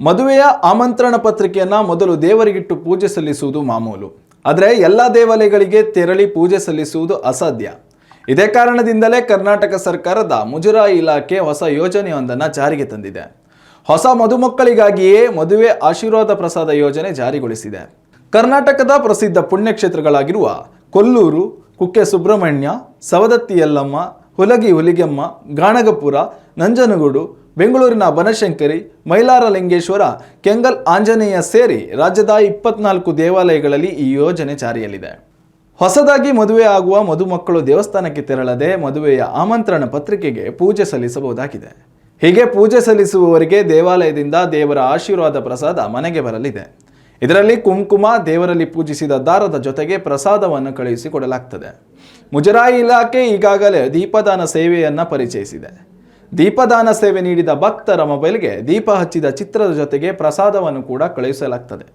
ಮದುವೆಯ ಆಮಂತ್ರಣ ಪತ್ರಿಕೆಯನ್ನ ಮೊದಲು ದೇವರಿಗಿಟ್ಟು ಪೂಜೆ ಸಲ್ಲಿಸುವುದು ಮಾಮೂಲು. ಆದರೆ ಎಲ್ಲ ದೇವಾಲಯಗಳಿಗೆ ತೆರಳಿ ಪೂಜೆ ಸಲ್ಲಿಸುವುದು ಅಸಾಧ್ಯ. ಇದೇ ಕಾರಣದಿಂದಲೇ ಕರ್ನಾಟಕ ಸರ್ಕಾರದ ಮುಜರಾಯಿ ಇಲಾಖೆ ಹೊಸ ಯೋಜನೆಯೊಂದನ್ನು ಜಾರಿಗೆ ತಂದಿದೆ. ಹೊಸ ಮದುಮಕ್ಕಳಿಗಾಗಿಯೇ ಮದುವೆ ಆಶೀರ್ವಾದ ಪ್ರಸಾದ ಯೋಜನೆ ಜಾರಿಗೊಳಿಸಿದೆ. ಕರ್ನಾಟಕದ ಪ್ರಸಿದ್ಧ ಪುಣ್ಯಕ್ಷೇತ್ರಗಳಾಗಿರುವ ಕೊಲ್ಲೂರು, ಕುಕ್ಕೆ ಸುಬ್ರಹ್ಮಣ್ಯ, ಸವದತ್ತಿ ಯಲ್ಲಮ್ಮ, ಹುಲಗಿ ಹುಲಿಗೆಮ್ಮ, ಗಾಣಗಪುರ, ನಂಜನಗೂಡು ಬೆಂಗಳೂರಿನ ಬನಶಂಕರಿ ಮೈಲಾರ ಲಿಂಗೇಶ್ವರ ಕೆಂಗಲ್ ಆಂಜನೇಯ ಸೇರಿ ರಾಜ್ಯದ ಇಪ್ಪತ್ನಾಲ್ಕು ದೇವಾಲಯಗಳಲ್ಲಿ ಈ ಯೋಜನೆ ಜಾರಿಯಲ್ಲಿದೆ. ಹೊಸದಾಗಿ ಮದುವೆ ಆಗುವ ಮದುಮಕ್ಕಳು ದೇವಸ್ಥಾನಕ್ಕೆ ತೆರಳದೆ ಮದುವೆಯ ಆಮಂತ್ರಣ ಪತ್ರಿಕೆಗೆ ಪೂಜೆ ಸಲ್ಲಿಸಬಹುದಾಗಿದೆ. ಹೀಗೆ ಪೂಜೆ ಸಲ್ಲಿಸುವವರಿಗೆ ದೇವಾಲಯದಿಂದ ದೇವರ ಆಶೀರ್ವಾದ ಪ್ರಸಾದ ಮನೆಗೆ ಬರಲಿದೆ. ಇದರಲ್ಲಿ ಕುಂಕುಮ, ದೇವರಲ್ಲಿ ಪೂಜಿಸಿದ ದಾರದ ಜೊತೆಗೆ ಪ್ರಸಾದವನ್ನು ಕಳುಹಿಸಿಕೊಡಲಾಗ್ತದೆ ಮುಜರಾಯಿ ಇಲಾಖೆ ಈಗಾಗಲೇ ದೀಪದಾನ ಸೇವೆಯನ್ನು ಪರಿಚಯಿಸಿದೆ. ದೀಪದಾನ ಸೇವೆ ನೀಡಿದ ಭಕ್ತರ ಮೊಬೈಲ್ಗೆ ದೀಪ ಹಚ್ಚಿದ ಚಿತ್ರದ ಜೊತೆಗೆ ಪ್ರಸಾದವನ್ನು ಕೂಡ ಕಳುಹಿಸಲಾಗ್ತದೆ.